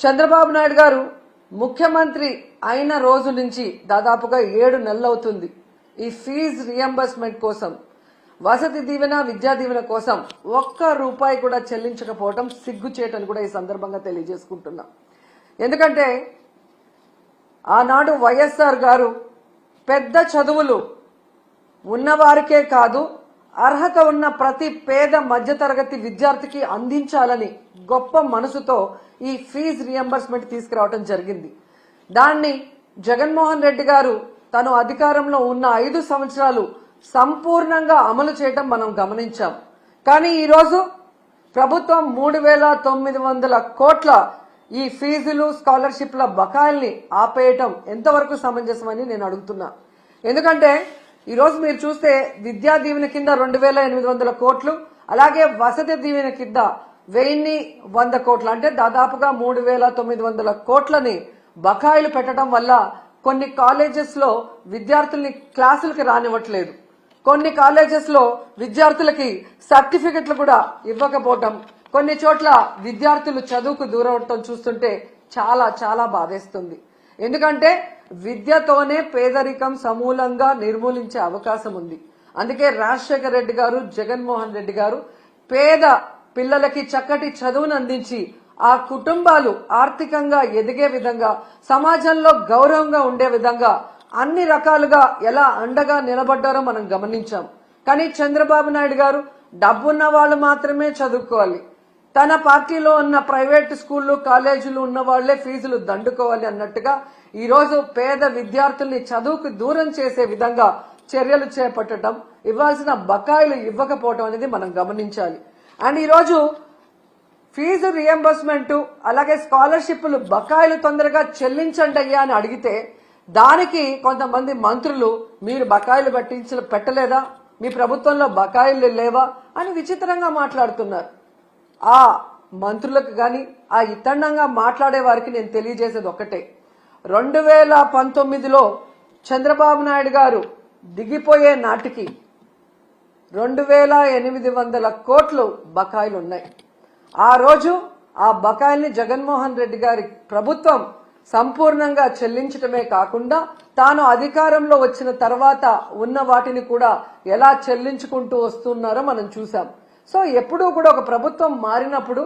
చంద్రబాబు నాయుడు గారు ముఖ్యమంత్రి అయిన రోజు నుంచి దాదాపుగా ఏడు నెలలు అవుతుంది ఈ ఫీజు రియంబర్స్మెంట్ కోసం వసతి దీవెన విద్యా దీవెన కోసం ఒక్క రూపాయి కూడా చెల్లించకపోవటం సిగ్గుచేటని కూడా ఈ సందర్భంగా తెలియజేసుకుంటున్నా. ఎందుకంటే ఆనాడు వైఎస్ఆర్ గారు పెద్ద చదువులు ఉన్నవారికే కాదు అర్హత ఉన్న ప్రతి పేద మధ్యతరగతి విద్యార్థికి అందించాలని గొప్ప మనసుతో ఈ ఫీజు రియంబర్స్మెంట్ తీసుకురావడం జరిగింది. దాన్ని జగన్మోహన్ రెడ్డి గారు తను అధికారంలో ఉన్న ఐదు సంవత్సరాలు సంపూర్ణంగా అమలు చేయడం మనం గమనించాం. కానీ ఈరోజు ప్రభుత్వం మూడు వేల తొమ్మిది వందల కోట్ల ఈ ఫీజులు స్కాలర్షిప్ల బకాయిల్ని ఆపేయటం ఎంతవరకు సమంజసమని నేను అడుగుతున్నా. ఎందుకంటే ఈరోజు మీరు చూస్తే విద్యా దీవెన కింద రెండు వేల ఎనిమిది వందల కోట్లు అలాగే వసతి దీవెన కింద వెయ్యిన్ని వంద కోట్లు. అంటే దాదాపుగా మూడు వేల తొమ్మిది వందల కోట్లని బకాయిలు పెట్టడం వల్ల కొన్ని కాలేజెస్లో విద్యార్థుల్ని క్లాసులకి రానివ్వట్లేదు. కొన్ని కాలేజెస్లో విద్యార్థులకి సర్టిఫికెట్లు కూడా ఇవ్వకపోవటం కొన్ని చోట్ల విద్యార్థులు చదువుకు దూరవటం చూస్తుంటే చాలా చాలా బాధేస్తుంది. ఎందుకంటే విద్యతోనే పేదరికం సమూలంగా నిర్మూలించే అవకాశం ఉంది. అందుకే రాజశేఖర రెడ్డి గారు జగన్మోహన్ రెడ్డి గారు పేద పిల్లలకి చక్కటి చదువును అందించి ఆ కుటుంబాలు ఆర్థికంగా ఎదిగే విధంగా సమాజంలో గౌరవంగా ఉండే విధంగా అన్ని రకాలుగా ఎలా అండగా నిలబడ్డారో మనం గమనించాం. కానీ చంద్రబాబు నాయుడు గారు డబ్బున్న వాళ్ళు మాత్రమే చదువుకోవాలి. తన పార్టీలో ఉన్న ప్రైవేట్ స్కూళ్ళు కాలేజీలు ఉన్న వాళ్ళే ఫీజులు దండుకోవాలి అన్నట్టుగా ఈరోజు పేద విద్యార్థుల్ని చదువుకు దూరం చేసే విధంగా చర్యలు చేపట్టడం ఇవ్వాల్సిన బకాయిలు ఇవ్వకపోవడం అనేది మనం గమనించాలి. అండ్ ఈరోజు ఫీజు రియంబర్స్మెంట్ అలాగే స్కాలర్షిప్లు బకాయిలు తొందరగా చెల్లించండి అయ్యా అని అడిగితే దానికి కొంతమంది మంత్రులు మీరు బకాయిలు పట్టించ పెట్టలేదా? మీ ప్రభుత్వంలో బకాయిలు లేవా? అని విచిత్రంగా మాట్లాడుతున్నారు. ఆ మంత్రులకు కానీ ఆ ఇతండంగా మాట్లాడే వారికి నేను తెలియజేసేది ఒకటే రెండు వేల పంతొమ్మిదిలో చంద్రబాబు నాయుడు గారు దిగిపోయే నాటికి రెండు వేల ఎనిమిది వందల కోట్లు బకాయిలు ఉన్నాయి ఆ రోజు ఆ బకాయిల్ని జగన్మోహన్ రెడ్డి గారి ప్రభుత్వం సంపూర్ణంగా చెల్లించటమే కాకుండా తాను అధికారంలో వచ్చిన తర్వాత ఉన్న వాటిని కూడా ఎలా చెల్లించుకుంటూ వస్తున్నారో మనం చూసాం సో ఎప్పుడూ కూడా ఒక ప్రభుత్వం మారినప్పుడు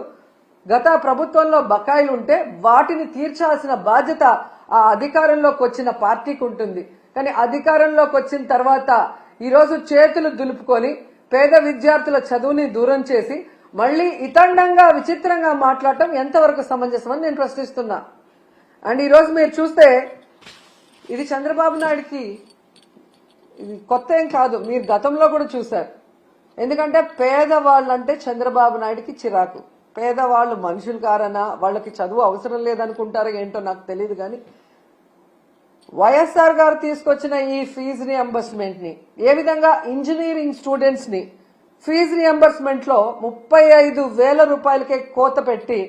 గత ప్రభుత్వంలో బకాయిలు ఉంటే వాటిని తీర్చాల్సిన బాధ్యత ఆ అధికారంలోకి వచ్చిన పార్టీకి ఉంటుంది. కానీ అధికారంలోకి వచ్చిన తర్వాత ఈరోజు చేతులు దులుపుకొని పేద విద్యార్థుల చదువుని దూరం చేసి మళ్ళీ ఇతండంగా విచిత్రంగా మాట్లాడటం ఎంతవరకు సమంజసమని నేను ప్రశ్నిస్తున్నా. అండ్ ఈరోజు మీరు చూస్తే ఇది చంద్రబాబు నాయుడికి ఇది కొత్త ఏం కాదు మీరు గతంలో కూడా చూశారు. ఎందుకంటే పేదవాళ్ళు అంటే చంద్రబాబు నాయుడికి చిరాకు. పేదవాళ్ళు మనుషులు కారనా? వాళ్ళకి చదువు అవసరం లేదనుకుంటారో ఏంటో నాకు తెలియదు కానీ వైఎస్ఆర్ గారు తీసుకొచ్చిన ఈ ఫీజు రియంబర్స్మెంట్ని ఏ విధంగా ఇంజనీరింగ్ స్టూడెంట్స్ని ఫీజు రియంబర్స్మెంట్లో ముప్పై ఐదు వేల రూపాయలకే కోత పెట్టి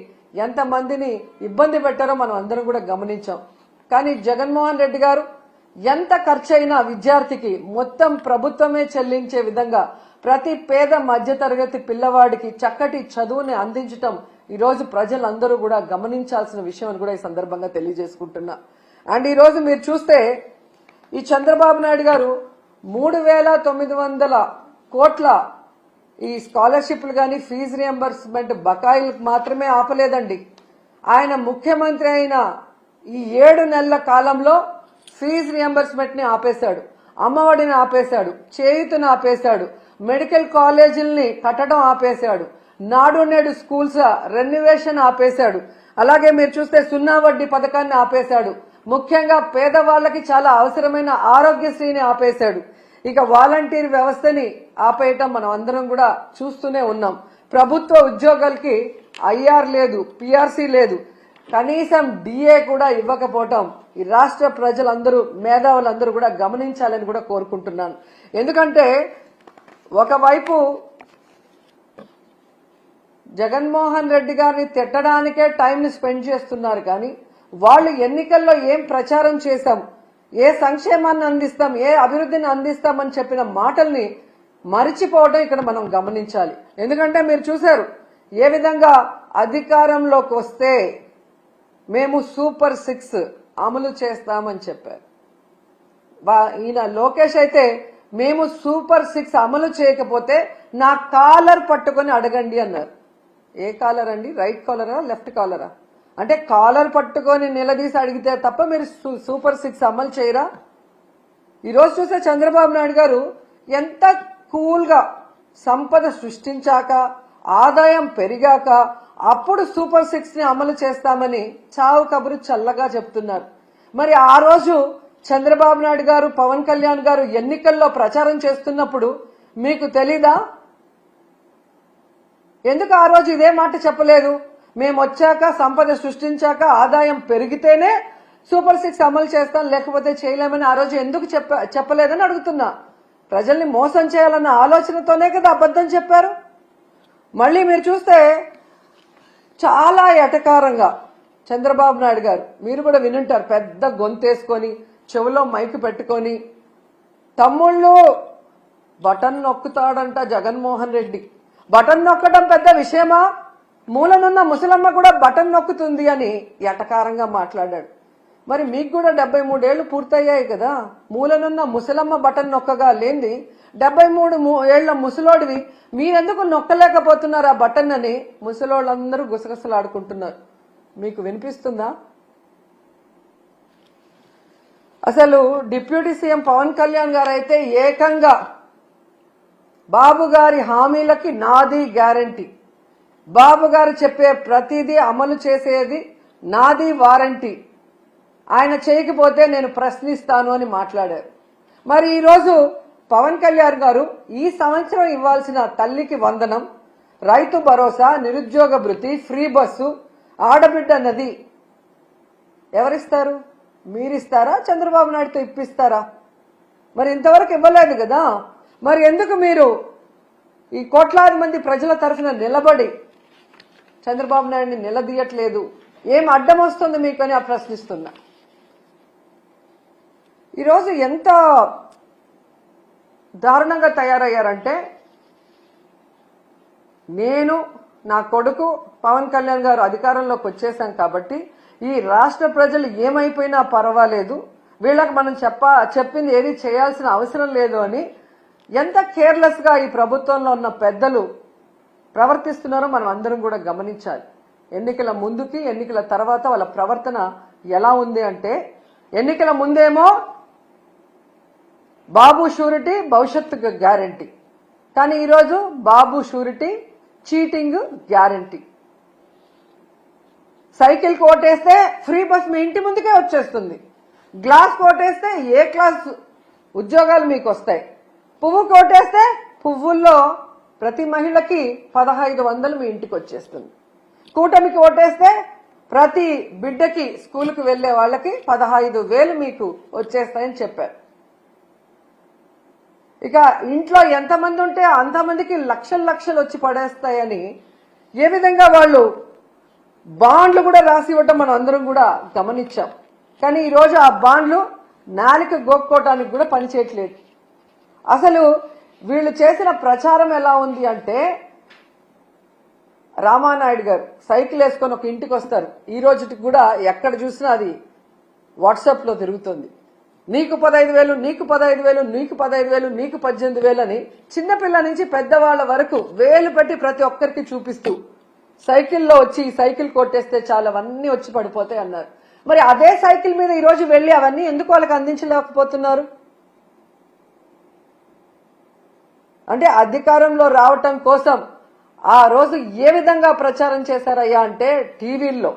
ఎంత మందిని ఇబ్బంది పెట్టారో మనం అందరం కూడా గమనించాం. కానీ జగన్మోహన్ రెడ్డి గారు ఎంత ఖర్చయినా విద్యార్థికి మొత్తం ప్రభుత్వమే చెల్లించే విధంగా ప్రతి పేద మధ్యతరగతి పిల్లవాడికి చక్కటి చదువుని అందించటం ఈరోజు ప్రజలందరూ కూడా గమనించాల్సిన విషయం అని కూడా ఈ సందర్భంగా తెలియజేసుకుంటున్నా. అండ్ ఈరోజు మీరు చూస్తే ఈ చంద్రబాబు నాయుడు గారు మూడు వేల తొమ్మిది వందల కోట్ల ఈ స్కాలర్షిప్లు కానీ ఫీజు రియంబర్స్మెంట్ బకాయిలు మాత్రమే ఆపలేదండి. ఆయన ముఖ్యమంత్రి అయిన ఈ ఏడు నెలల కాలంలో ఫీజు రియంబర్స్మెంట్ని ఆపేశాడు. అమ్మఒడిని ఆపేశాడు. చేయుతను ఆపేశాడు. మెడికల్ కాలేజీల్ని కట్టడం ఆపేశాడు. నాడు నేడు స్కూల్స్ రెన్యువేషన్ ఆపేశాడు. అలాగే మీరు చూస్తే సున్నా వడ్డీ పథకాన్ని ఆపేశాడు. ముఖ్యంగా పేదవాళ్ళకి చాలా అవసరమైన ఆరోగ్యశ్రీని ఆపేశాడు. ఇక వాలంటీర్ వ్యవస్థని ఆపేయటం మనం అందరం కూడా చూస్తూనే ఉన్నాం. ప్రభుత్వ ఉద్యోగాలకి ఐఆర్ లేదు పిఆర్సీ లేదు. కనీసం డిఏ కూడా ఇవ్వకపోవటం ఈ రాష్ట్ర ప్రజలందరూ మేధావులందరూ కూడా గమనించాలని కూడా కోరుకుంటున్నాను. ఎందుకంటే ఒకవైపు జగన్మోహన్ రెడ్డి గారిని తిట్టడానికే టైంని స్పెండ్ చేస్తున్నారు కానీ వాళ్ళు ఎన్నికల్లో ఏం ప్రచారం చేశాం ఏ సంక్షేమాన్ని అందిస్తాం ఏ అభివృద్ధిని అందిస్తామని చెప్పిన మాటల్ని మరిచిపోవడం ఇక్కడ మనం గమనించాలి. ఎందుకంటే మీరు చూశారు ఏ విధంగా అధికారంలోకి వస్తే మేము సూపర్ సిక్స్ అమలు చేస్తామని చెప్పారు. ఈయన లోకేష్ అయితే మేము సూపర్ సిక్స్ అమలు చేయకపోతే నా కాలర్ పట్టుకొని అడగండి అన్నారు. ఏ కాలర్ అండి? రైట్ కాలరా? లెఫ్ట్ కాలరా? అంటే కాలర్ పట్టుకొని నిలదీసి అడిగితే తప్ప మీరు సూ- సూపర్ సిక్స్ అమలు చేయరా? ఈరోజు చూసే చంద్రబాబు నాయుడు గారు ఎంత కూల్గా సంపద సృష్టించాక ఆదాయం పెరిగాక అప్పుడు సూపర్ సిక్స్ని అమలు చేస్తామని చావు కబురు చల్లగా చెప్తున్నారు. మరి ఆ రోజు చంద్రబాబు నాయుడు గారు పవన్ కళ్యాణ్ గారు ఎన్నికల్లో ప్రచారం చేస్తున్నప్పుడు మీకు తెలీదా? ఎందుకు ఆ రోజు ఇదే మాట చెప్పలేదు? మేము వచ్చాక సంపద సృష్టించాక ఆదాయం పెరిగితేనే సూపర్ సిక్స్ అమలు చేస్తాం లేకపోతే చేయలేమని ఆ రోజు ఎందుకు చెప్ప చెప్పలేదని అడుగుతున్నా. ప్రజల్ని మోసం చేయాలన్న ఆలోచనతోనే కదా అబద్ధం చెప్పారు. మళ్ళీ మీరు చూస్తే చాలా ఎటకారంగా చంద్రబాబు నాయుడు గారు మీరు కూడా వినుంటారు పెద్ద గొంతేసుకొని చెవిలో మైకు పెట్టుకొని తమ్ముళ్ళు బటన్ నొక్కుతాడంట జగన్మోహన్ రెడ్డి. బటన్ నొక్కడం పెద్ద విషయమా? మూలనున్న ముసలమ్మ కూడా బటన్ నొక్కుతుంది అని ఎటకారంగా మాట్లాడాడు. మరి మీకు కూడా డెబ్బై మూడేళ్ళు పూర్తయ్యాయి కదా. మూలనున్న ముసలమ్మ బటన్ నొక్కగా లేంది డెబ్బై మూడు ఏళ్ళ ముసలోడివి. మీరెందుకు నొక్కలేకపోతున్నారు ఆ బటన్ అని ముసలోళ్ళందరూ గుసగుసలాడుకుంటున్నారు. మీకు వినిపిస్తుందా? అసలు డిప్యూటీ సీఎం పవన్ కళ్యాణ్ గారు అయితే ఏకంగా బాబు గారి హామీలకి నాది గ్యారంటీ. బాబు గారు చెప్పే ప్రతిదీ అమలు చేసేది నాది వారంటీ. ఆయన చేయకపోతే నేను ప్రశ్నిస్తాను అని మాట్లాడారు. మరి ఈరోజు పవన్ కళ్యాణ్ గారు ఈ సంవత్సరం ఇవ్వాల్సిన తల్లికి వందనం రైతు భరోసా నిరుద్యోగ భృతి ఫ్రీ బస్సు ఆడబిడ్డ నది ఎవరిస్తారు? మీరిస్తారా? చంద్రబాబు నాయుడుతో ఇప్పిస్తారా? మరి ఇంతవరకు ఇవ్వలేదు కదా? మరి ఎందుకు మీరు ఈ కోట్లాది మంది ప్రజల తరఫున నిలబడి చంద్రబాబు నాయుడిని నిలదీయట్లేదు. ఏం అడ్డం వస్తుంది మీకు అని ఆ ప్రశ్నిస్తున్నా. ఈరోజు ఎంత దారుణంగా తయారయ్యారంటే నేను నా కొడుకు పవన్ కళ్యాణ్ గారు అధికారంలోకి వచ్చేసాం కాబట్టి ఈ రాష్ట్ర ప్రజలు ఏమైపోయినా పర్వాలేదు. వీళ్ళకి మనం చెప్ప చెప్పింది ఏది చేయాల్సిన అవసరం లేదు అని ఎంత కేర్లెస్గా ఈ ప్రభుత్వంలో ఉన్న పెద్దలు ప్రవర్తిస్తున్నారో మనం అందరం కూడా గమనించాలి. ఎన్నికల ముందుకి ఎన్నికల తర్వాత వాళ్ళ ప్రవర్తన ఎలా ఉంది అంటే ఎన్నికల ముందేమో బాబు షూరిటీ భవిష్యత్తుకు గ్యారంటీ. కానీ ఈరోజు Babu surety cheating guarantee. Cycle కోటేస్తే free bus మీ ఇంటి ముందుకే వచ్చేస్తుంది. గ్లాస్ కోటేస్తే ఏ క్లాస్ ఉద్యోగాలు మీకు వస్తాయి? పువ్వు కోటేస్తే పువ్వుల్లో ప్రతి మహిళకి పదహైదు వందలు మీ ఇంటికి వచ్చేస్తుంది. కూటమికి ఓటేస్తే ప్రతి బిడ్డకి స్కూల్కి వెళ్ళే వాళ్ళకి పదహైదు వేలు మీకు వచ్చేస్తాయని చెప్పారు. ఇక ఇంట్లో ఎంతమంది ఉంటే అంతమందికి లక్షలు లక్షలు వచ్చి పడేస్తాయని ఏ విధంగా వాళ్ళు బాండ్లు కూడా రాసి ఇవ్వటం మనం అందరం కూడా గమనించాం. కానీ ఈరోజు ఆ బాండ్లు నాలిక గోక్కోవటానికి కూడా పనిచేయట్లేదు. అసలు వీళ్ళు చేసిన ప్రచారం ఎలా ఉంది అంటే రామానాయుడు గారు సైకిల్ వేసుకొని ఒక ఇంటికి వస్తారు. ఈ రోజుకి కూడా ఎక్కడ చూసినా అది వాట్సాప్లో తిరుగుతుంది. నీకు పదహైదు వేలు నీకు పదహైదు వేలు నీకు పదహైదు వేలు నీకు పద్దెనిమిది వేలు అని చిన్నపిల్ల నుంచి పెద్దవాళ్ళ వరకు వేలు పెట్టి ప్రతి ఒక్కరికి చూపిస్తూ సైకిల్లో వచ్చి ఈ సైకిల్ కొట్టేస్తే చాలా అవన్నీ వచ్చి పడిపోతాయి అన్నారు. మరి అదే సైకిల్ మీద ఈరోజు వెళ్ళి అవన్నీ ఎందుకు వాళ్ళకి అందించలేకపోతున్నారు? అంటే అధికారంలో రావటం కోసం ఆ రోజు ఏ విధంగా ప్రచారం చేశారయ్యా అంటే టీవీల్లో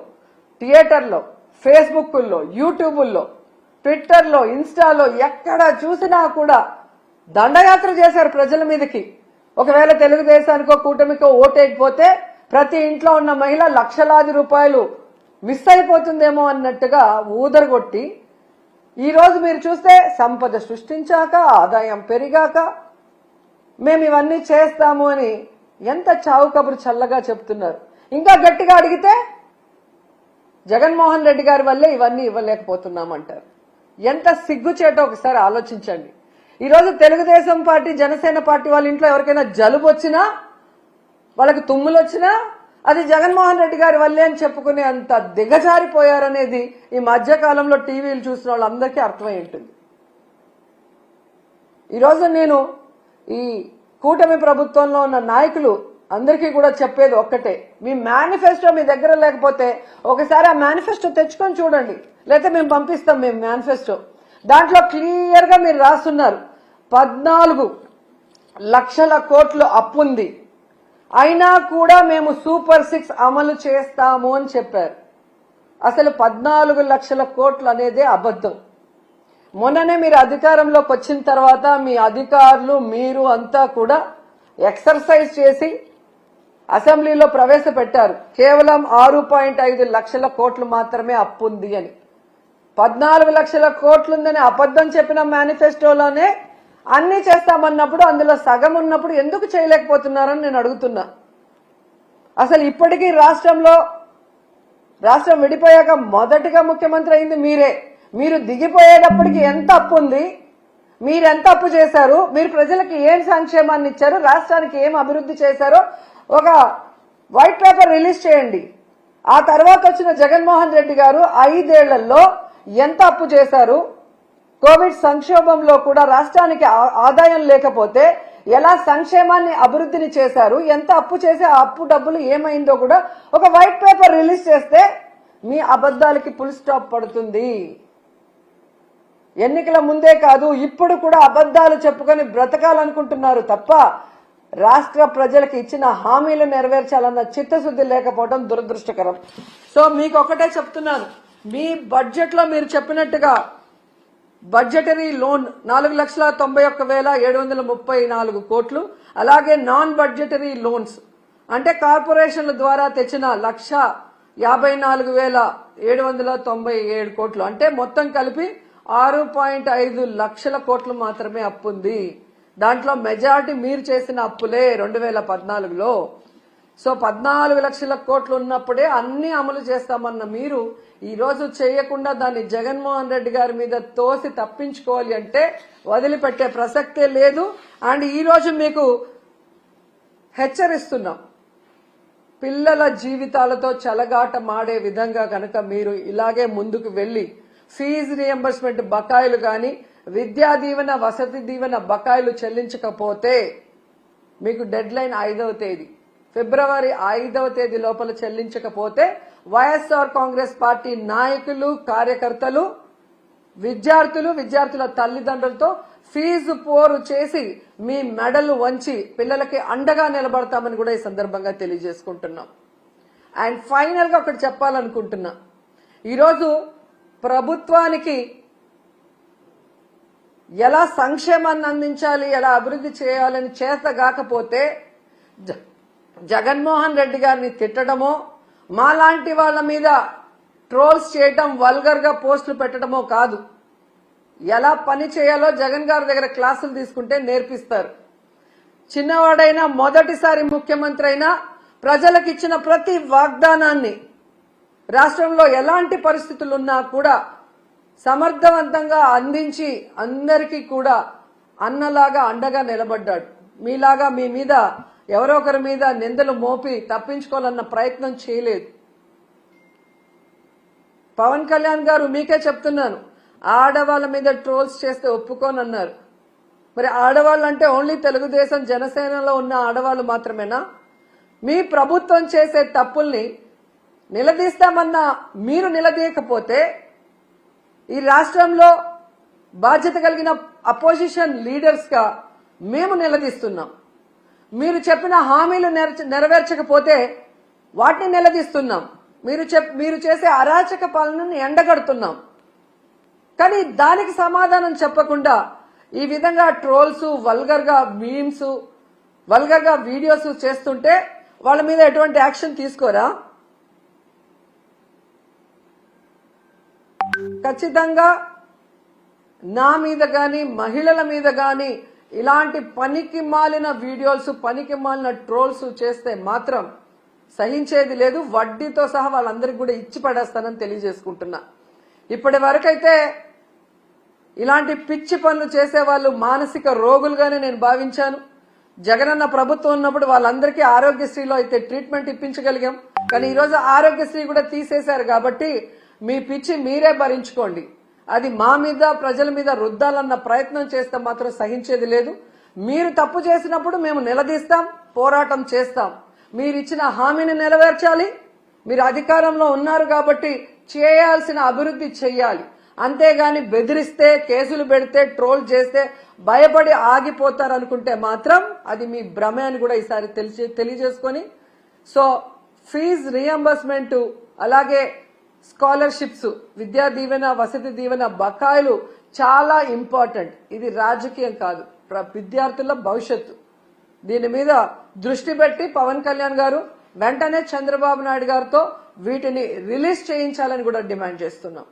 థియేటర్లో ఫేస్బుక్ల్లో యూట్యూబుల్లో ట్విట్టర్లో ఇన్స్టాలో ఎక్కడ చూసినా కూడా దండయాత్ర చేశారు ప్రజల మీదకి. ఒకవేళ తెలుగుదేశానికో కూటమికో ఓటేయకపోతే ప్రతి ఇంట్లో ఉన్న మహిళ లక్షలాది రూపాయలు మిస్ అయిపోతుందేమో అన్నట్టుగా ఊదరగొట్టి ఈరోజు మీరు చూస్తే సంపద సృష్టించాక ఆదాయం పెరిగాక మేము ఇవన్నీ చేస్తాము అని ఎంత చావు కబురు చల్లగా చెప్తున్నారు. ఇంకా గట్టిగా అడిగితే జగన్మోహన్ రెడ్డి గారి వల్లే ఇవన్నీ ఇవ్వలేకపోతున్నామంటారు. ఎంత సిగ్గుచేటో ఒకసారి ఆలోచించండి. ఈరోజు తెలుగుదేశం పార్టీ జనసేన పార్టీ వాళ్ళ ఇంట్లో ఎవరికైనా జలుబు వచ్చినా వాళ్ళకి తుమ్ములు వచ్చినా అది జగన్మోహన్ రెడ్డి గారి వల్లే అని చెప్పుకునే అంత దిగజారిపోయారనేది ఈ మధ్యకాలంలో టీవీలు చూసిన వాళ్ళందరికీ అర్థమై ఉంటుంది. ఈరోజు నేను ఈ కూటమి ప్రభుత్వంలో ఉన్న నాయకులు అందరికీ కూడా చెప్పేది ఒక్కటే. మీ మేనిఫెస్టో మీ దగ్గర లేకపోతే ఒకసారి ఆ మేనిఫెస్టో తెచ్చుకొని చూడండి. లేకపోతే మేము పంపిస్తాం మేము మేనిఫెస్టో. దాంట్లో క్లియర్గా మీరు రాస్తున్నారు. పద్నాలుగు లక్షల కోట్లు అప్పుంది అయినా కూడా మేము సూపర్ సిక్స్ అమలు చేస్తాము అని చెప్పారు. అసలు పద్నాలుగు లక్షల కోట్లు అనేది అబద్ధం. మొన్ననే మీరు అధికారంలోకి వచ్చిన తర్వాత మీ అధికారులు మీరు అంతా కూడా ఎక్సర్సైజ్ చేసి అసెంబ్లీలో ప్రవేశపెట్టారు. కేవలం ఆరు పాయింట్ ఐదు లక్షల కోట్లు మాత్రమే అప్పు ఉంది అని. పద్నాలుగు లక్షల కోట్లుందని అబద్ధం చెప్పిన మేనిఫెస్టోలోనే అన్ని చేస్తామన్నప్పుడు అందులో సగం ఉన్నప్పుడు ఎందుకు చేయలేకపోతున్నారని నేను అడుగుతున్నా. అసలు ఇప్పటికీ రాష్ట్రంలో రాష్ట్రం విడిపోయాక మొదటిగా ముఖ్యమంత్రి అయింది మీరే. మీరు దిగిపోయేటప్పటికి ఎంత అప్పు ఉంది? మీరు ఎంత అప్పు చేశారు? మీరు ప్రజలకు ఏం సంక్షేమాన్ని ఇచ్చారు? రాష్ట్రానికి ఏం అభివృద్ధి చేశారో ఒక వైట్ పేపర్ రిలీజ్ చేయండి. ఆ తర్వాత వచ్చిన జగన్మోహన్ రెడ్డి గారు ఐదేళ్ళలో ఎంత అప్పు చేశారు? కోవిడ్ సంక్షోభంలో కూడా రాష్ట్రానికి ఆదాయం లేకపోతే ఎలా సంక్షేమాన్ని అభివృద్ధిని చేశారు? ఎంత అప్పు చేసి ఆ అప్పు డబ్బులు ఏమైందో కూడా ఒక వైట్ పేపర్ రిలీజ్ చేస్తే మీ అబద్ధాలకి ఫుల్ స్టాప్ పడుతుంది. ఎన్నికల ముందే కాదు ఇప్పుడు కూడా అబద్ధాలు చెప్పుకొని బ్రతకాలనుకుంటున్నారు తప్ప రాష్ట్ర ప్రజలకు ఇచ్చిన హామీలు నెరవేర్చాలన్న చిత్తశుద్ధి లేకపోవడం దురదృష్టకరం. సో మీకు ఒకటే చెప్తున్నాను. మీ బడ్జెట్లో మీరు చెప్పినట్టుగా బడ్జెటరీ లోన్ నాలుగు లక్షల తొంభై ఒక్క వేల ఏడు వందల ముప్పై నాలుగు కోట్లు అలాగే నాన్ బడ్జెటరీ లోన్స్ అంటే కార్పొరేషన్ల ద్వారా తెచ్చిన లక్ష యాభై నాలుగు వేల ఏడు వందల తొంభై ఏడు కోట్లు అంటే మొత్తం కలిపి ఆరు పాయింట్ ఐదు లక్షల కోట్లు మాత్రమే అప్పు ఉంది దాంట్లో మెజారిటీ మీరు చేసిన అప్పులే రెండు వేల పద్నాలుగులో. సో పద్నాలుగు లక్షల కోట్లు ఉన్నప్పుడే అన్ని అమలు చేస్తామన్న మీరు ఈ రోజు చేయకుండా దాన్ని జగన్మోహన్ రెడ్డి గారి మీద తోసి తప్పించుకోవాలి అంటే వదిలిపెట్టే ప్రసక్తే లేదు. అండ్ ఈ రోజు మీకు హెచ్చరిస్తున్నాం. పిల్లల జీవితాలతో చెలగాట మాడే విధంగా కనుక మీరు ఇలాగే ముందుకు వెళ్ళి ఫీజు రియంబర్స్మెంట్ బకాయిలు కానీ విద్యా దీవెన వసతి దీవెన బకాయిలు చెల్లించకపోతే మీకు డెడ్ లైన్ ఐదవ తేదీ. ఫిబ్రవరి ఐదవ తేదీ లోపల చెల్లించకపోతే వైఎస్ఆర్ కాంగ్రెస్ పార్టీ నాయకులు కార్యకర్తలు విద్యార్థులు విద్యార్థుల తల్లిదండ్రులతో ఫీజు పోరు చేసి మీ మెడలు వంచి పిల్లలకి అండగా నిలబడతామని కూడా ఈ సందర్భంగా తెలియజేసుకుంటున్నాం. అండ్ ఫైనల్గా ఒకటి చెప్పాలనుకుంటున్నా. ఈరోజు ప్రభుత్వానికి ఎలా సంక్షేమాన్ని అందించాలి ఎలా అభివృద్ధి చేయాలని చేతగాకపోతే జ- జగన్మోహన్ రెడ్డి గారిని తిట్టడమో మాలాంటి వాళ్ళ మీద ట్రోల్స్ చేయటం వల్గర్గా పోస్టులు పెట్టడమో కాదు. ఎలా పని చేయాలో జగన్ గారి దగ్గర క్లాసులు తీసుకుంటే నేర్పిస్తారు. చిన్నవాడైనా మొదటిసారి ముఖ్యమంత్రి అయినా ప్రజలకు ఇచ్చిన ప్రతి వాగ్దానాన్ని రాష్ట్రంలో ఎలాంటి పరిస్థితులు ఉన్నా కూడా సమర్థవంతంగా అందించి అందరికీ కూడా అన్నలాగా అండగా నిలబడ్డాడు. మీలాగా మీ మీద ఎవరో ఒకరి మీద నిందలు మోపి తప్పించుకోవాలన్న ప్రయత్నం చేయలేదు. పవన్ కళ్యాణ్ గారు మీకే చెప్తున్నాను ఆడవాళ్ళ మీద ట్రోల్స్ చేస్తే ఒప్పుకోనన్నారు. మరి ఆడవాళ్ళు అంటే ఓన్లీ తెలుగుదేశం జనసేనలో ఉన్న ఆడవాళ్ళు మాత్రమేనా? మీ ప్రభుత్వం చేసే తప్పుల్ని నిలదీస్తామన్న మీరు నిలదీయకపోతే ఈ రాష్ట్రంలో బాధ్యత కలిగిన అపోజిషన్ లీడర్స్గా మేము నిలదీస్తున్నాం. మీరు చెప్పిన హామీలు నెరవేర్చకపోతే వాటిని నిలదీస్తున్నాం. మీరు చెప్ మీరు చేసే అరాచక పాలనని ఎండగడుతున్నాం. కానీ దానికి సమాధానం చెప్పకుండా ఈ విధంగా ట్రోల్స్ వల్గర్గా మీమ్స్ వల్గర్గా వీడియోస్ చేస్తుంటే వాళ్ళ మీద ఎటువంటి యాక్షన్ తీసుకోరా? ఖచ్చితంగా నా మీద కానీ మహిళల మీద కానీ ఇలాంటి పనికి మాలిన వీడియోస్ పనికి మాలిన ట్రోల్స్ చేస్తే మాత్రం సహించేది లేదు. వడ్డీతో సహా వాళ్ళందరికీ కూడా ఇచ్చి పడేస్తానని తెలియజేసుకుంటున్నా. ఇప్పటి వరకైతే ఇలాంటి పిచ్చి పనులు చేసే వాళ్ళు మానసిక రోగులుగానే నేను భావించాను. జగనన్న ప్రభుత్వం ఉన్నప్పుడు వాళ్ళందరికీ ఆరోగ్యశ్రీలో అయితే ట్రీట్మెంట్ ఇప్పించగలిగాం. కానీ ఈరోజు ఆరోగ్యశ్రీ కూడా తీసేశారు కాబట్టి మీ పిచ్చి మీరే భరించుకోండి. అది మా మీద ప్రజల మీద రుద్దాలన్న ప్రయత్నం చేస్తే మాత్రం సహించేది లేదు. మీరు తప్పు చేసినప్పుడు మేము నిలదీస్తాం పోరాటం చేస్తాం. మీరు ఇచ్చిన హామీని నెరవేర్చాలి. మీరు అధికారంలో ఉన్నారు కాబట్టి చేయాల్సిన అభివృద్ధి చెయ్యాలి. అంతేగాని బెదిరిస్తే కేసులు పెడితే ట్రోల్ చేస్తే భయపడి ఆగిపోతారనుకుంటే మాత్రం అది మీ భ్రమే అని కూడా ఈసారి తెలిసి తెలియజేసుకొని సో ఫీజ్ రియంబర్స్మెంట్ అలాగే స్కాలర్షిప్స్ విద్యా దీవెన వసతి దీవెన బకాయిలు చాలా ఇంపార్టెంట్. ఇది రాజకీయం కాదు ప్ర- విద్యార్థుల భవిష్యత్తు. దీని మీద దృష్టి పెట్టి పవన్ కళ్యాణ్ గారు వెంటనే చంద్రబాబు నాయుడు గారితో వీటిని రిలీజ్ చేయించాలని కూడా డిమాండ్ చేస్తున్నాం.